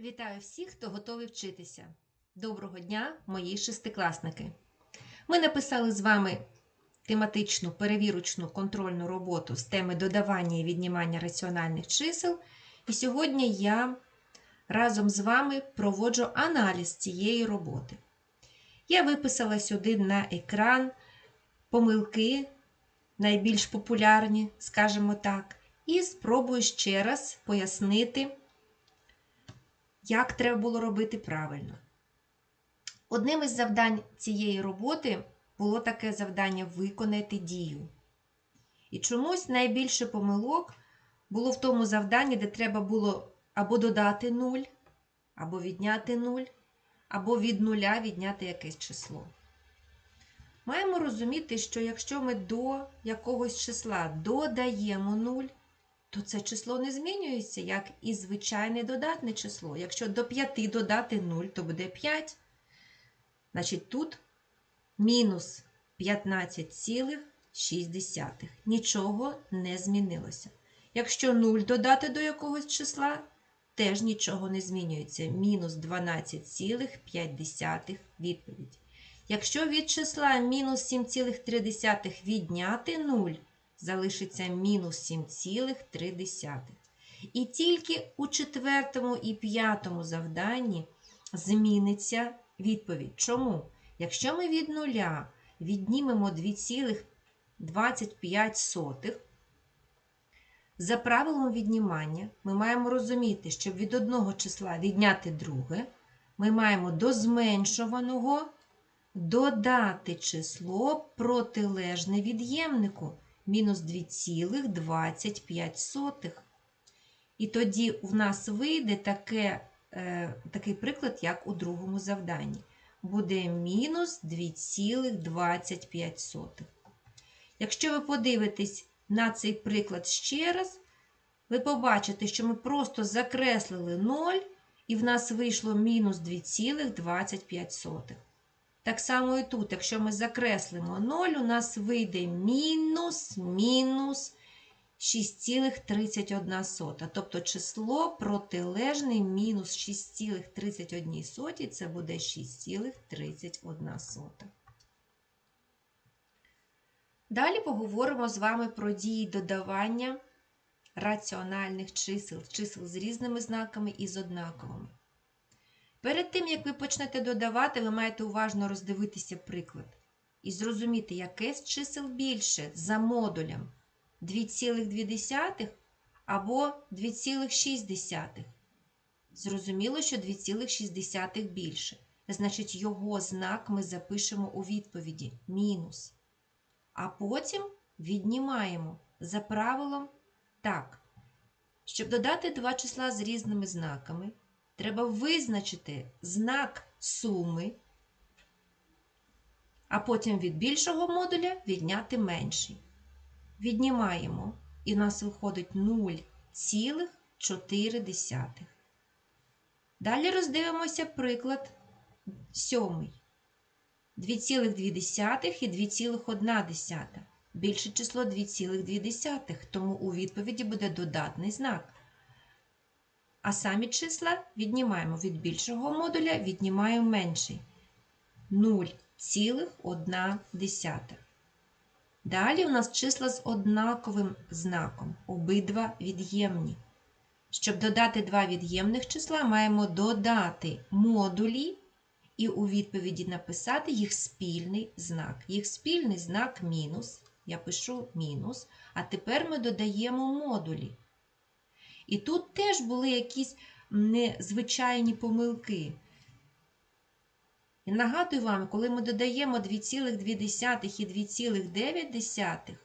Вітаю всіх, хто готовий вчитися. Доброго дня, мої шестикласники. Ми написали з вами тематичну перевірочну контрольну роботу з теми додавання і віднімання раціональних чисел. І сьогодні я разом з вами проводжу аналіз цієї роботи. Я виписала сюди на екран помилки, найбільш популярні, скажімо так, і спробую ще раз пояснити як треба було робити правильно. Одним із завдань цієї роботи було таке завдання виконати дію. І чомусь найбільше помилок було в тому завданні, де треба було або додати 0, або відняти 0, або від нуля відняти якесь число. Маємо розуміти, що якщо ми до якогось числа додаємо 0, то це число не змінюється, як і звичайне додатне число. Якщо до 5 додати 0, то буде 5. Значить, тут мінус 15,6. Нічого не змінилося. Якщо 0 додати до якогось числа, теж нічого не змінюється. Мінус 12,5 відповідь. Якщо від числа мінус 7,3 відняти 0, залишиться мінус 7,3. І тільки у четвертому і п'ятому завданні зміниться відповідь. Чому? Якщо ми від нуля віднімемо 2,25, за правилом віднімання ми маємо розуміти, щоб від одного числа відняти друге, ми маємо до зменшуваного додати число протилежне від'ємнику мінус 2,25. І тоді в нас вийде таке, е, такий приклад, як у другому завданні. Буде мінус 2,25. Якщо ви подивитесь на цей приклад ще раз, ви побачите, що ми просто закреслили 0, і в нас вийшло мінус 2,25. Так само і тут, якщо ми закреслимо 0, у нас вийде мінус мінус 6,31. Тобто число протилежне мінус 6,31 це буде 6,31. Далі поговоримо з вами про дії додавання раціональних чисел, чисел з різними знаками і з однаковими. Перед тим, як ви почнете додавати, ви маєте уважно роздивитися приклад і зрозуміти, яке з чисел більше за модулем 2,2 або 2,6. Зрозуміло, що 2,6 більше. Значить, його знак ми запишемо у відповіді мінус. А потім віднімаємо за правилом так. Щоб додати два числа з різними знаками, треба визначити знак суми, а потім від більшого модуля відняти менший. Віднімаємо, і в нас виходить 0,4. Далі роздивимося приклад сьомий. 2,2 і 2,1. Більше число 2,2, тому у відповіді буде додатний знак. А самі числа віднімаємо від більшого модуля, віднімаємо менший 0,1. Далі у нас числа з однаковим знаком, обидва від'ємні. Щоб додати два від'ємних числа, маємо додати модулі і у відповіді написати їх спільний знак. Їх спільний знак мінус. Я пишу мінус, а тепер ми додаємо модулі. І тут теж були якісь незвичайні помилки. І нагадую вам, коли ми додаємо 2,2 і 2,9,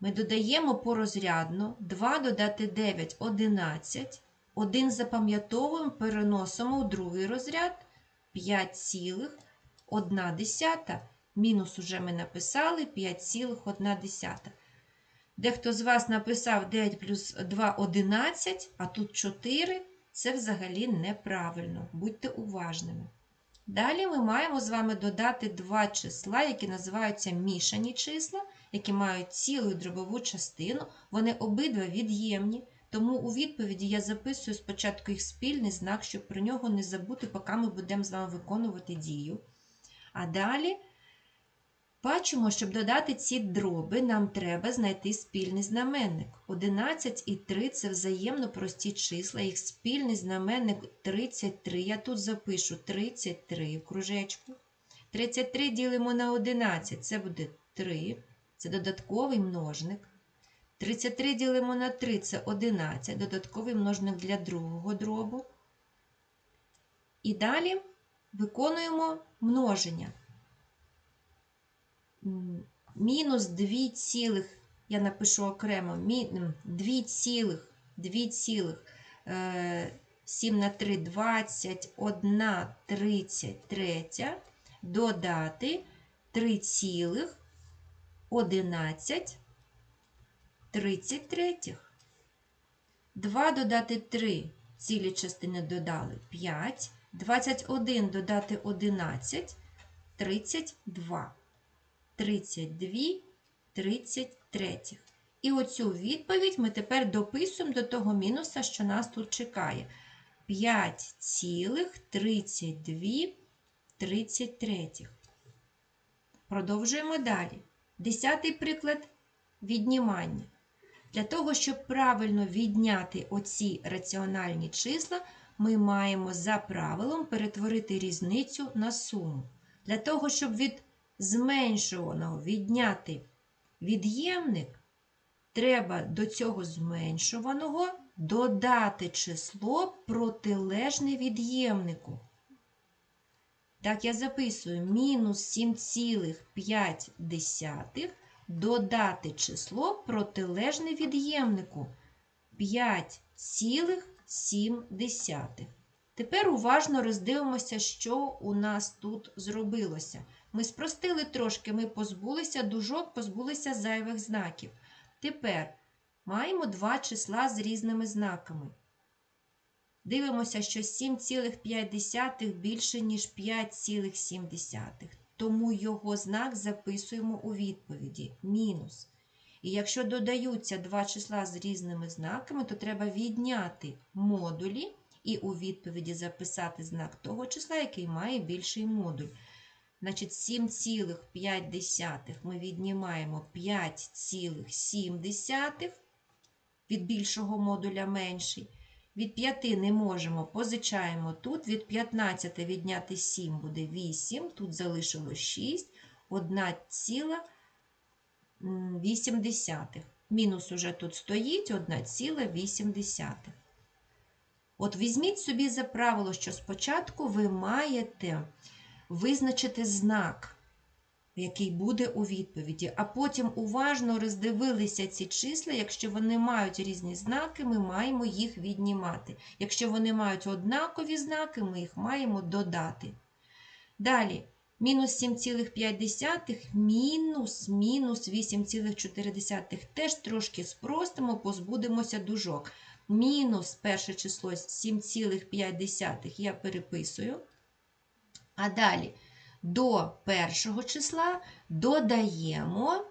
ми додаємо порозрядно 2 додати 9 11, 1 запам'ятовуємо, переносимо у другий розряд 5,1. Мінус уже ми написали 5,1. Дехто з вас написав 9 плюс 2 11, а тут 4. Це взагалі неправильно. Будьте уважними. Далі ми маємо з вами додати два числа, які називаються мішані числа, які мають цілу дробову частину. Вони обидва від'ємні, Тому у відповіді я записую спочатку їх спільний знак, щоб про нього не забути, поки ми будемо з вами виконувати дію. А далі бачимо, щоб додати ці дроби, нам треба знайти спільний знаменник. 11 і 3 це взаємно прості числа, їх спільний знаменник 33. Я тут запишу 33 в кружечку. 33 ділимо на 11, це буде 3, це додатковий множник. 33 ділимо на 3 це 11, додатковий множник для другого дробу. І далі виконуємо множення. Мінус 2 цілих, я напишу окремо, 2 цілих, 2 цілих, е, 7 на 3, 21, 33, додати 3 цілих, 11, 33. 2 додати 3, цілі частини додали 5, 21 додати 11, 32. 32, 33. І оцю відповідь ми тепер дописуємо до того мінуса, що нас тут чекає. 5,32 33. Продовжуємо далі. Десятий приклад віднімання. Для того, щоб правильно відняти оці раціональні числа, ми маємо за правилом перетворити різницю на суму. Для того, щоб від зменшуваного відняти від'ємник, треба до цього зменшуваного додати число протилежне від'ємнику. Так, я записую мінус 7,5 додати число протилежне від'ємнику 5,7. Тепер уважно роздивимося, що у нас тут зробилося. Ми спростили трошки, ми позбулися дужок, позбулися зайвих знаків. Тепер маємо два числа з різними знаками. Дивимося, що 7,5 більше, ніж 5,7. Тому його знак записуємо у відповіді мінус. І якщо додаються два числа з різними знаками, то треба відняти модулі і у відповіді записати знак того числа, який має більший модуль. Значить, 7,5 ми віднімаємо 5,7 від більшого модуля менший. Від 5 не можемо, позичаємо тут. Від 15 відняти 7 буде 8, тут залишилось 6, 1,8. Мінус уже тут стоїть 1,8. От візьміть собі за правило, що спочатку ви маєте визначити знак, який буде у відповіді, а потім уважно роздивилися ці числа. Якщо вони мають різні знаки, ми маємо їх віднімати. Якщо вони мають однакові знаки, ми їх маємо додати. Далі, мінус 7,5, мінус мінус 8,4. Теж трошки спростимо, позбудемося дужок. Мінус перше число 7,5 я переписую. А далі до першого числа додаємо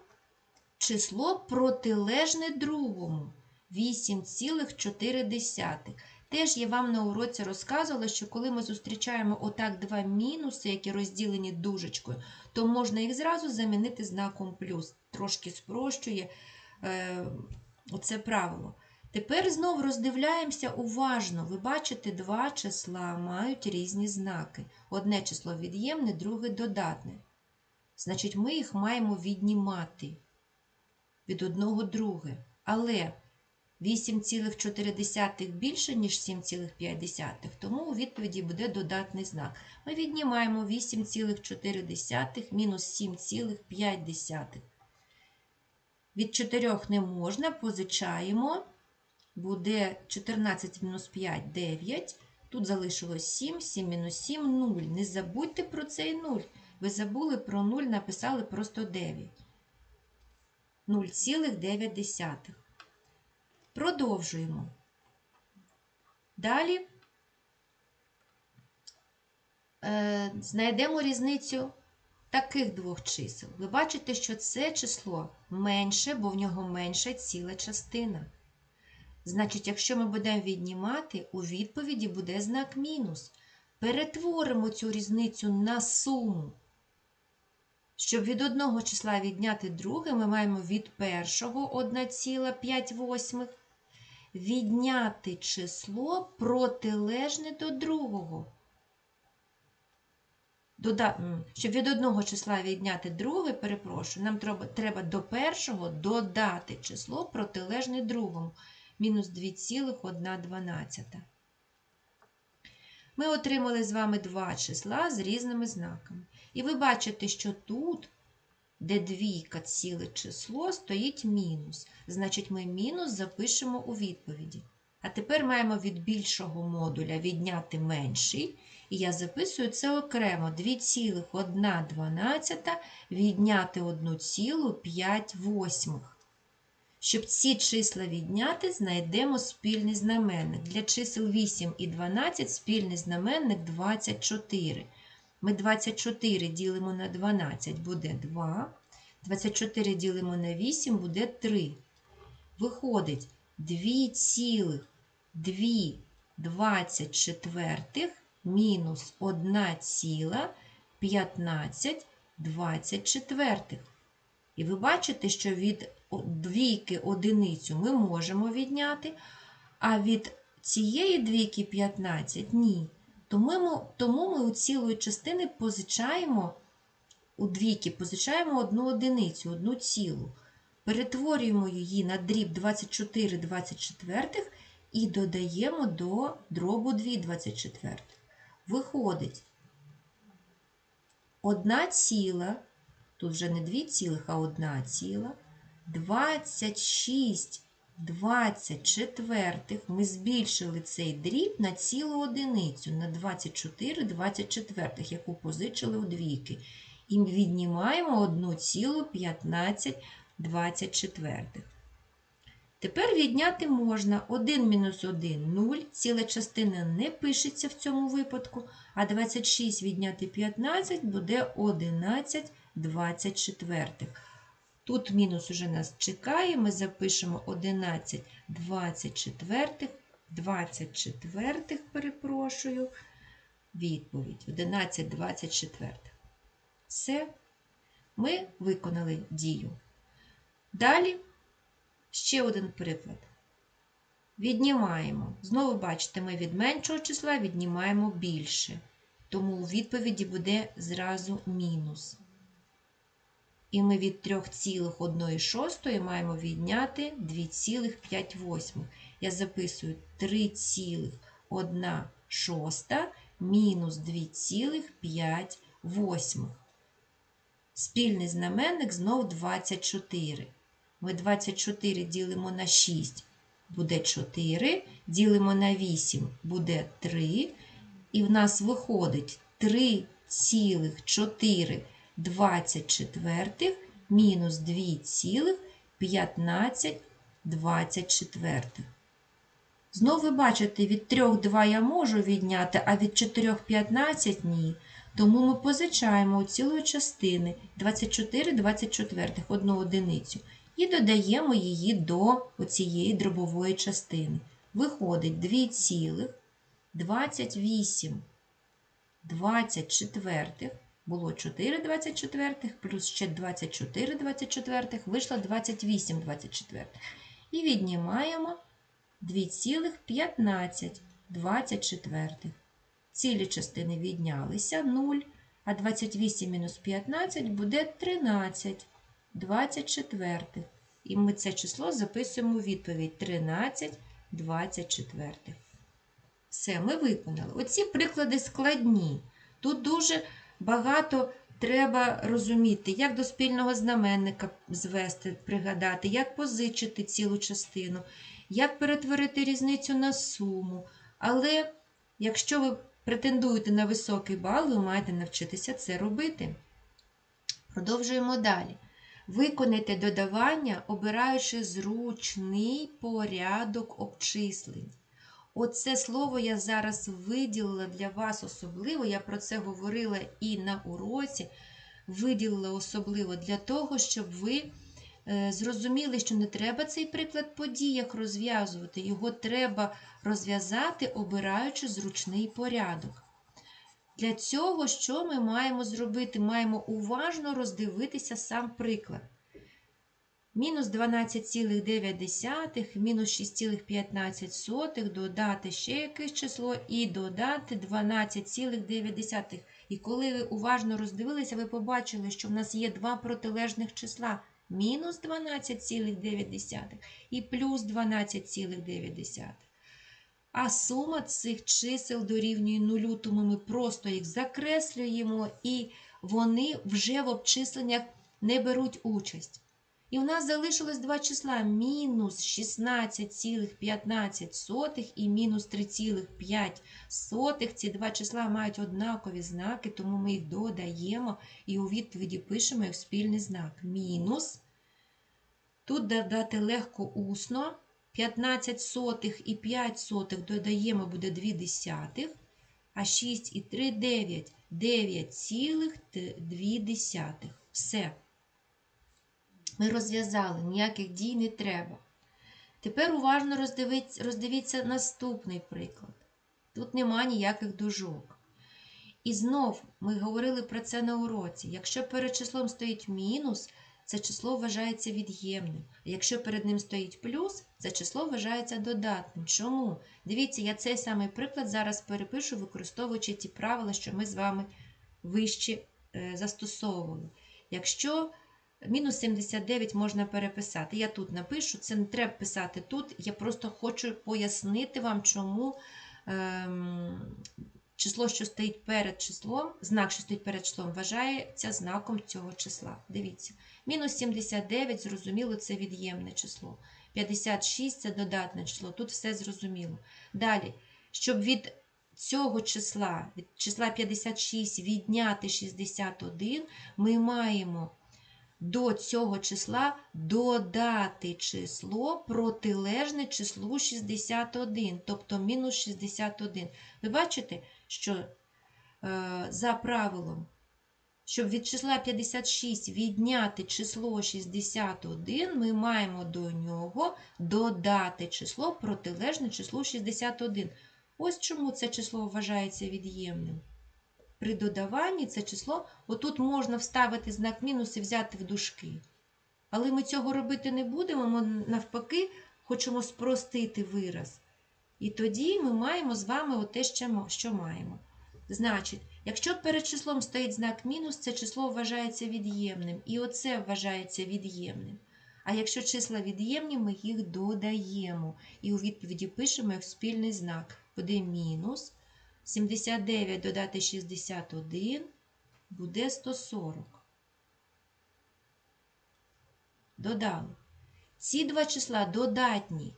число протилежне другому 8,4. Теж я вам на уроці розказувала, що коли ми зустрічаємо отак два мінуси, які розділені дужечкою, то можна їх зразу замінити знаком плюс. Трошки спрощує е, оце правило. Тепер знову роздивляємося уважно. Ви бачите, два числа мають різні знаки. Одне число від'ємне, друге додатне. Значить, ми їх маємо віднімати від одного друге. Але 8,4 більше, ніж 7,5, тому у відповіді буде додатний знак. Ми віднімаємо 8,4 мінус 7,5. Від 4 не можна, позичаємо буде 14 мінус 5 9. Тут залишилось 7, 7 мінус 7 0. Не забудьте про цей 0. Ви забули про 0, написали просто 9. 0,9. Продовжуємо. Далі е, знайдемо різницю таких двох чисел. Ви бачите, що це число менше, бо в нього менша ціла частина. Значить, якщо ми будемо віднімати, у відповіді буде знак мінус. Перетворимо цю різницю на суму. Щоб від одного числа відняти друге, ми маємо від першого 1,5 відняти число протилежне до другого. Дода... Щоб від одного числа відняти друге, перепрошую, нам треба, треба до першого додати число протилежне другому. Мінус 2,1. Ми отримали з вами два числа з різними знаками. І ви бачите, що тут, де двійка ціле число, стоїть мінус. Значить, ми мінус запишемо у відповіді. А тепер маємо від більшого модуля відняти менший. І я записую це окремо 2,1 відняти 1,5. Щоб ці числа відняти, знайдемо спільний знаменник. Для чисел 8 і 12 спільний знаменник 24. Ми 24 ділимо на 12 буде 2. 24 ділимо на 8 буде 3. Виходить 2,2 мінус 1,1524. І ви бачите, що від двійки одиницю ми можемо відняти, а від цієї двійки 15 ні. Тому ми, у цілої частини позичаємо, у двійки позичаємо одну одиницю, одну цілу. Перетворюємо її на дріб 24 24 і додаємо до дробу 2 24. Виходить, одна ціла, тут вже не дві цілих, а одна ціла, 26 24 ми збільшили цей дріб на цілу одиницю, на 24 24, яку позичили у двійки. І віднімаємо 1,15 24. Тепер відняти можна 1 мінус 1 0, ціла частина не пишеться в цьому випадку, а 26 відняти 15 буде 11 24. Тут мінус уже нас чекає, ми запишемо 11 24, 24, перепрошую, відповідь 11 24. Все, ми виконали дію. Далі ще один приклад. Віднімаємо. Знову бачите, ми від меншого числа віднімаємо більше. Тому у відповіді буде зразу мінус. І ми від 3,1 маємо відняти 2,5. Я записую 3,1 шоста мінус 2,5. Спільний знаменник знов 24. Ми 24 ділимо на 6, буде 4, ділимо на 8, буде 3. І в нас виходить 3,4 24 мінус 2,1524. Знову ви бачите, від 3 2 я можу відняти, а від 4 15 ні. Тому ми позичаємо у цілої частини 24 24, одну одиницю, і додаємо її до оцієї дробової частини. Виходить 2,28 24 було 4 24 плюс ще 24 24 вийшло 28 24. І віднімаємо 2,15 24. Цілі частини віднялися 0, а 28 мінус 15 буде 13 24. І ми це число записуємо у відповідь 13 24. Все, ми виконали. Оці приклади складні. Тут дуже багато треба розуміти, як до спільного знаменника звести, пригадати, як позичити цілу частину, як перетворити різницю на суму. Але якщо ви претендуєте на високий бал, ви маєте навчитися це робити. Продовжуємо далі. Виконайте додавання, обираючи зручний порядок обчислень. Оце слово я зараз виділила для вас особливо, я про це говорила і на уроці, виділила особливо для того, щоб ви е, зрозуміли, що не треба цей приклад по діях розв'язувати, його треба розв'язати, обираючи зручний порядок. Для цього що ми маємо зробити? Маємо уважно роздивитися сам приклад. Мінус 12,9, мінус 6,15 додати ще якесь число і додати 12,9. І коли ви уважно роздивилися, ви побачили, що в нас є два протилежних числа мінус 12,9 і плюс 12,9. А сума цих чисел дорівнює нулю, тому ми просто їх закреслюємо, і вони вже в обчисленнях не беруть участь. І в нас залишилось два числа мінус 16,15 і мінус 3,5. Ці два числа мають однакові знаки, тому ми їх додаємо і у відповіді пишемо як спільний знак. Мінус. Тут додати легко усно. 15 сотих і 5 сотих додаємо буде 2 десятих, а 6 і 3 – 9. 9,2. Все. Ми розв'язали, ніяких дій не треба. Тепер уважно роздивіться, роздивіться наступний приклад. Тут нема ніяких дужок. І знов ми говорили про це на уроці. Якщо перед числом стоїть мінус, це число вважається від'ємним. А якщо перед ним стоїть плюс, це число вважається додатним. Чому? Дивіться, я цей самий приклад зараз перепишу, використовуючи ті правила, що ми з вами вище е, застосовували. Якщо мінус 79 можна переписати, я тут напишу, це не треба писати тут. Я просто хочу пояснити вам, чому. Ем, Число, що стоїть перед числом, знак, що стоїть перед числом, вважається знаком цього числа. Дивіться. Мінус 79, зрозуміло, це від'ємне число. 56 це додатне число. Тут все зрозуміло. Далі, щоб від цього числа, від числа 56 відняти 61, ми маємо до цього числа додати число протилежне числу 61, тобто мінус 61. Ви бачите, що е, за правилом, щоб від числа 56 відняти число 61, ми маємо до нього додати число протилежне числу 61. Ось чому це число вважається від'ємним. При додаванні це число, отут можна вставити знак мінус і взяти в дужки. Але ми цього робити не будемо, ми навпаки хочемо спростити вираз. І тоді ми маємо з вами те, що маємо. Значить, якщо перед числом стоїть знак мінус, це число вважається від'ємним. І оце вважається від'ємним. А якщо числа від'ємні, ми їх додаємо. І у відповіді пишемо як спільний знак. Буде мінус. 79 додати 61 буде 140. Додали. Ці два числа додатні.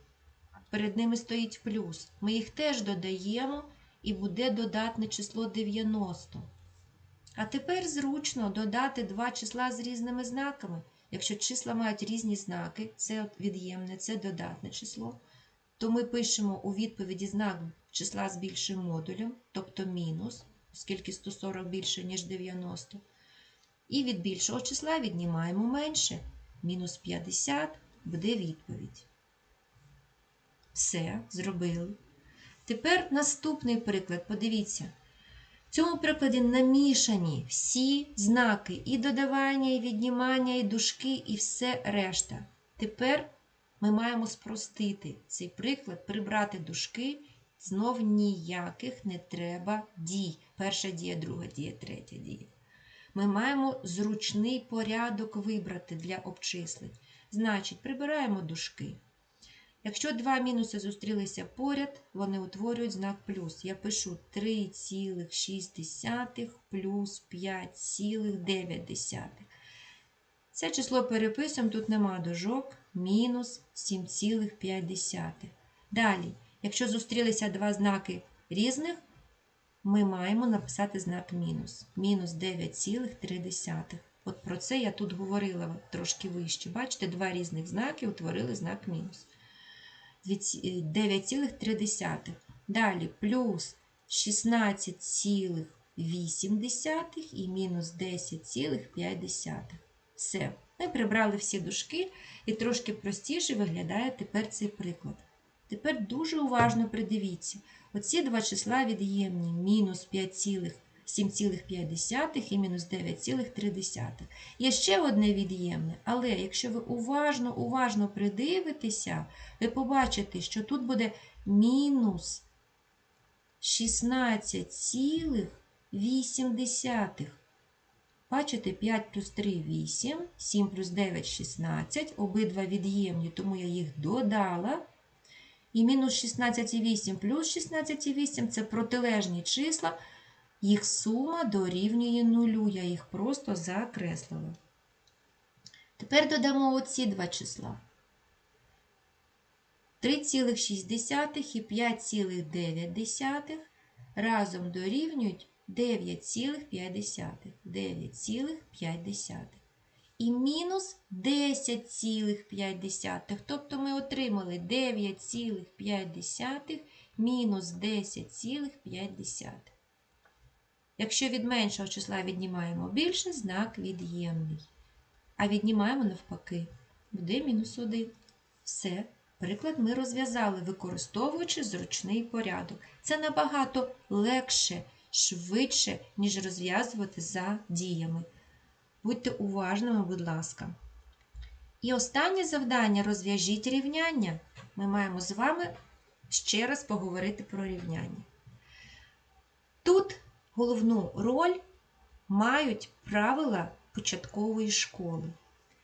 Перед ними стоїть плюс. Ми їх теж додаємо і буде додатне число 90. А тепер зручно додати два числа з різними знаками. Якщо числа мають різні знаки, це від'ємне, це додатне число, то ми пишемо у відповіді знак числа з більшим модулем, тобто мінус, оскільки 140 більше, ніж 90. І від більшого числа віднімаємо менше. Мінус 50 буде відповідь. Все, зробили. Тепер наступний приклад. Подивіться. В цьому прикладі намішані всі знаки і додавання, і віднімання, і дужки, і все решта. Тепер ми маємо спростити цей приклад, прибрати дужки Знов ніяких не треба дій. Перша дія, друга дія, третя дія. Ми маємо зручний порядок вибрати для обчислень. Значить, прибираємо дужки. Якщо два мінуси зустрілися поряд, вони утворюють знак плюс. Я пишу 3,6 плюс 5,9. Це число переписуємо, тут нема дужок, мінус 7,5. Далі. Якщо зустрілися два знаки різних, ми маємо написати знак мінус. Мінус 9,3. От про це я тут говорила трошки вище. Бачите, два різних знаки утворили знак мінус. 9,3. Далі плюс 16,8 і мінус 10,5. Все. Ми прибрали всі дужки і трошки простіше виглядає тепер цей приклад. Тепер дуже уважно придивіться. Оці два числа від'ємні мінус 5,7,5 і мінус 9,3. Є ще одне від'ємне, але якщо ви уважно, уважно придивитеся, ви побачите, що тут буде мінус 16,8. Бачите, 5 плюс 3 – 8, 7 плюс 9 – 16. Обидва від'ємні, тому я їх додала. І мінус 16,8 плюс 16,8 – це протилежні числа. Їх сума дорівнює нулю. Я їх просто закреслила. Тепер додамо оці два числа. 3,6 і 5,9 разом дорівнюють 9,5. 9,5. І мінус 10,5. Тобто ми отримали 9,5 мінус 10,5. Якщо від меншого числа віднімаємо більше, знак від'ємний. А віднімаємо навпаки, буде мінус 1. Все. Приклад ми розв'язали, використовуючи зручний порядок. Це набагато легше, швидше, ніж розв'язувати за діями. Будьте уважними, будь ласка. І останнє завдання розв'яжіть рівняння. Ми маємо з вами ще раз поговорити про рівняння. Тут головну роль мають правила початкової школи.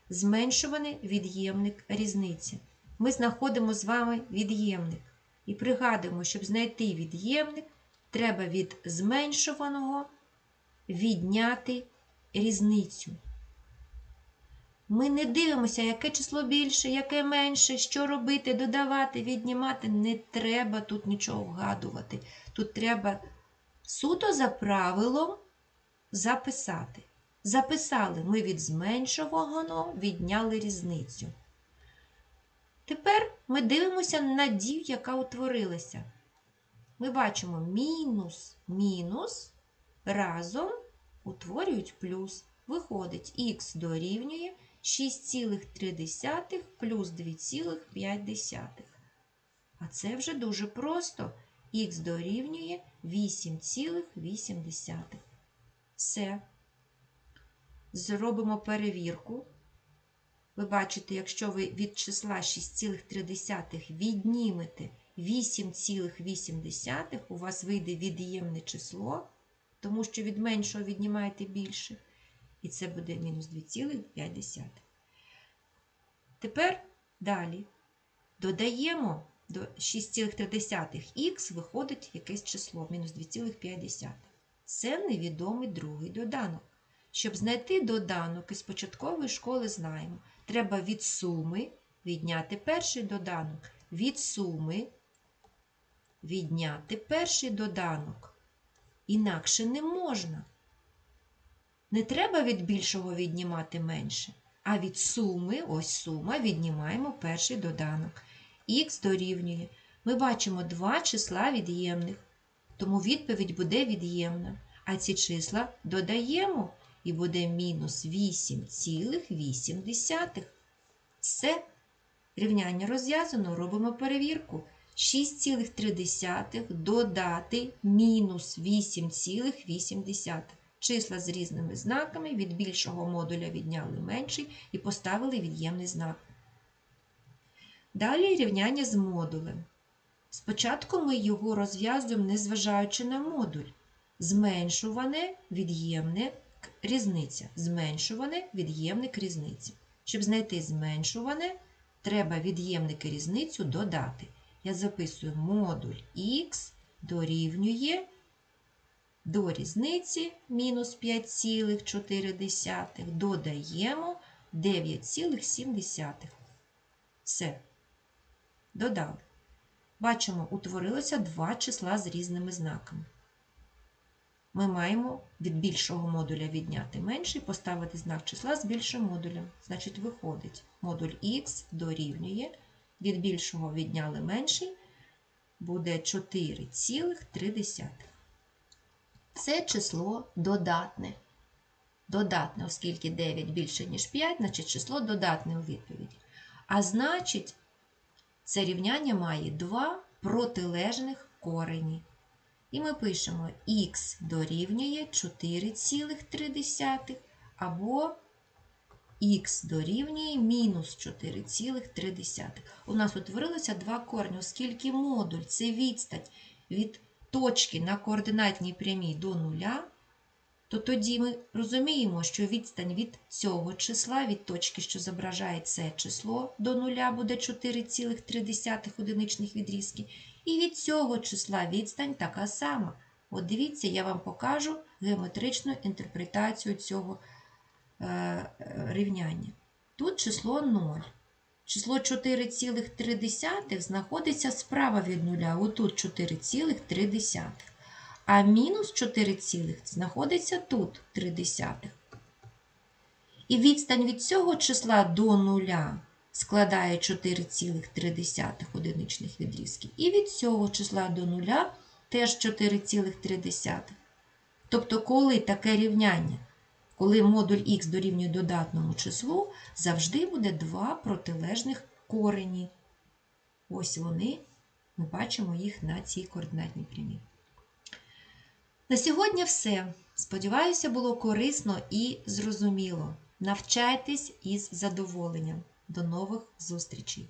Зменшуваний від'ємник різниці. Ми знаходимо з вами від'ємник. І пригадуємо, щоб знайти від'ємник, треба від зменшуваного відняти різницю. Ми не дивимося, яке число більше, яке менше, що робити, додавати, віднімати. Не треба тут нічого вгадувати. Тут треба суто за правилом записати. Записали ми від зменшуваного відняли різницю. Тепер ми дивимося на дію, яка утворилася. Ми бачимо мінус, мінус разом утворюють плюс. Виходить, х дорівнює 6,3 плюс 2,5. А це вже дуже просто. Х дорівнює 8,8. Все. Зробимо перевірку. Ви бачите, якщо ви від числа 6,3 віднімете 8,8, у вас вийде від'ємне число, тому що від меншого віднімаєте більше. І це буде мінус 2,5. Тепер далі додаємо до 6,3х виходить якесь число, мінус 2,5. Це невідомий другий доданок. Щоб знайти доданок із початкової школи знаємо, треба від суми відняти перший доданок. Від суми відняти перший доданок. Інакше не можна. Не треба від більшого віднімати менше, а від суми, ось сума, віднімаємо перший доданок. Х дорівнює. Ми бачимо два числа від'ємних, тому відповідь буде від'ємна. А ці числа додаємо і буде мінус 8,8. Все. Рівняння розв'язано, робимо перевірку. 6,3 додати мінус 8,8. Числа з різними знаками від більшого модуля відняли менший і поставили від'ємний знак. Далі рівняння з модулем. Спочатку ми його розв'язуємо, незважаючи на модуль. Зменшуване від'ємне різниця. Зменшуване від'ємник різниці. Щоб знайти зменшуване, треба від'ємник і різницю додати. Я записую модуль х дорівнює до різниці мінус 5,4 додаємо 9,7. Все. Додали. Бачимо, утворилося два числа з різними знаками. Ми маємо від більшого модуля відняти менший, поставити знак числа з більшим модулем. Значить, виходить, модуль х дорівнює, від більшого відняли менший, буде 4,3. Це число додатне. додатне, оскільки 9 більше, ніж 5, значить число додатне у відповіді. А значить, це рівняння має два протилежних корені. І ми пишемо х дорівнює 4,3 або х дорівнює мінус 4,3. У нас утворилося два корені, оскільки модуль це відстань від точки на координатній прямій до нуля, то тоді ми розуміємо, що відстань від цього числа, від точки, що зображає це число до нуля, буде 4,3 одиничних відрізки. І від цього числа відстань така сама. От дивіться, я вам покажу геометричну інтерпретацію цього рівняння. Тут число 0. Число 4,3 знаходиться справа від нуля, отут 4,3. А мінус 4, знаходиться тут 3. І відстань від цього числа до нуля складає 4,3 одиничних відрізків. І від цього числа до нуля теж 4,3. Тобто, коли таке рівняння, коли модуль х дорівнює додатному числу, завжди буде два протилежних корені. Ось вони, ми бачимо їх на цій координатній прямій. На сьогодні все. Сподіваюся, було корисно і зрозуміло. Навчайтесь із задоволенням. До нових зустрічей!